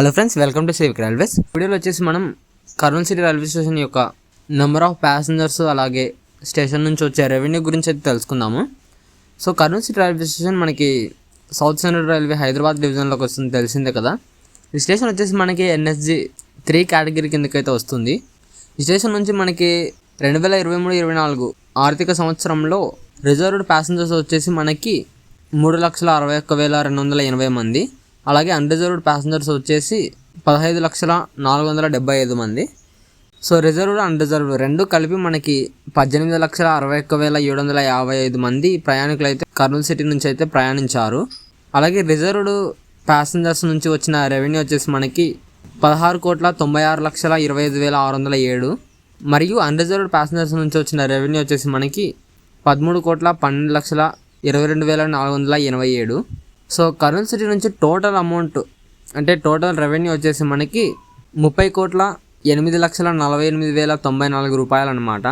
Hello friends welcome to Sevik railways వీడియోలో వచ్చేసి మనం కర్నూలు సిటీ రైల్వే స్టేషన్ యొక్క నెంబర్ ఆఫ్ ప్యాసింజర్స్ అలాగే స్టేషన్ నుంచి వచ్చే రెవెన్యూ గురించి అయితే తెలుసుకుందాము. So Kurnool city railway station మనకి సౌత్ సెంట్రల్ రైల్వే హైదరాబాద్ డివిజన్లోకి వస్తుంది తెలిసిందే కదా. ఈ స్టేషన్ వచ్చేసి మనకి ఎన్ఎస్జి త్రీ కేటగిరీ కిందకైతే వస్తుంది. ఈ స్టేషన్ నుంచి మనకి రెండు వేల ఇరవై మూడు ఇరవై నాలుగు ఆర్థిక సంవత్సరంలో రిజర్వ్డ్ ప్యాసింజర్స్ వచ్చేసి మనకి మూడు లక్షల అరవై ఒక్క వేల రెండు వందల ఎనభై మంది. అలాగే అన్రిజర్వ్డ్ ప్యాసింజర్స్ వచ్చేసి పదహైదు లక్షల నాలుగు వందల డెబ్బై ఐదు మంది. సో రిజర్వ్డ్ అన్రిజర్వ్డ్ రెండు కలిపి మనకి పద్దెనిమిది లక్షల అరవై ఒక్క వేల ఏడు వందల యాభై ఐదు మంది ప్రయాణికులు అయితే కర్నూలు సిటీ నుంచి అయితే ప్రయాణించారు. అలాగే రిజర్వ్డ్ ప్యాసింజర్స్ నుంచి వచ్చిన రెవెన్యూ వచ్చేసి మనకి పదహారు కోట్ల తొంభై ఆరు లక్షల ఇరవై ఐదు వేల ఆరు వందల ఏడు. మరియు అన్రిజర్వ్డ్ ప్యాసింజర్స్ నుంచి వచ్చిన రెవెన్యూ వచ్చేసి మనకి పదమూడు కోట్ల పన్నెండు లక్షల ఇరవై రెండు వేల నాలుగు వందల ఎనభై ఏడు. సో కర్నూలు సిటీ నుంచి టోటల్ అమౌంట్ అంటే టోటల్ రెవెన్యూ వచ్చేసి మనకి ముప్పై కోట్ల ఎనిమిది లక్షల నలభై ఎనిమిది వేల తొంభై నాలుగు రూపాయలు అనమాట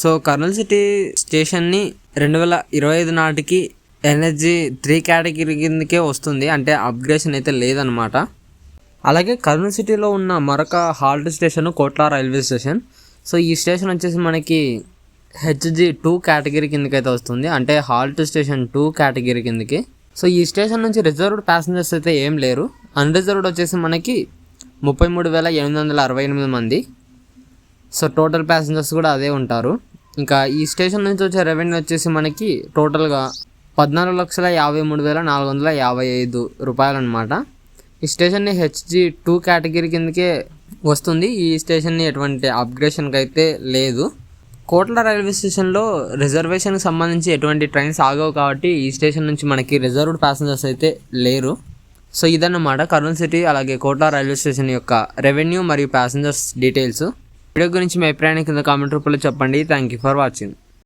సో కర్నూలు సిటీ స్టేషన్ని రెండు వేల ఇరవై ఐదు నాటికి ఎనర్జీ త్రీ కేటగిరీ కిందకే వస్తుంది అంటే అప్గ్రేషన్ అయితే లేదనమాట అలాగే కర్నూలు సిటీలో ఉన్న మరొక halt station Kotla railway station. So ఈ స్టేషన్ వచ్చేసి మనకి హెచ్జి టూ కేటగిరీ కిందకైతే వస్తుంది అంటే హాల్ట్ స్టేషన్ టూ కేటగిరీ కిందకి. సో ఈ స్టేషన్ నుంచి రిజర్వ్డ్ ప్యాసింజర్స్ అయితే ఏం లేరు. అన్రిజర్వ్డ్ వచ్చేసి మనకి ముప్పై మూడు వేల ఎనిమిది వందల అరవై ఎనిమిది మంది. సో టోటల్ ప్యాసింజర్స్ కూడా అదే ఉంటారు. ఇంకా ఈ స్టేషన్ నుంచి వచ్చే రెవెన్యూ వచ్చేసి మనకి టోటల్గా పద్నాలుగు లక్షల యాభై మూడు వేల నాలుగు వందల యాభై ఐదు రూపాయలు అనమాట ఈ స్టేషన్ని హెచ్జి టూ కేటగిరీ కిందకే వస్తుంది. ఈ స్టేషన్ని ఎటువంటి అప్గ్రేషన్కి అయితే లేదు. కోట్ల రైల్వే స్టేషన్లో రిజర్వేషన్కి సంబంధించి ఎటువంటి ట్రైన్స్ ఆగవు కాబట్టి ఈ స్టేషన్ నుంచి మనకి రిజర్వ్డ్ ప్యాసింజర్స్ అయితే లేరు. సో ఇదన్నమాట కర్నూలు సిటీ అలాగే కోట్ల రైల్వే స్టేషన్ యొక్క రెవెన్యూ మరియు ప్యాసింజర్స్ డీటెయిల్స్. వీడియో గురించి మీ అభిప్రాయాన్ని కింద కామెంట్ రూపంలో చెప్పండి. Thank you for watching.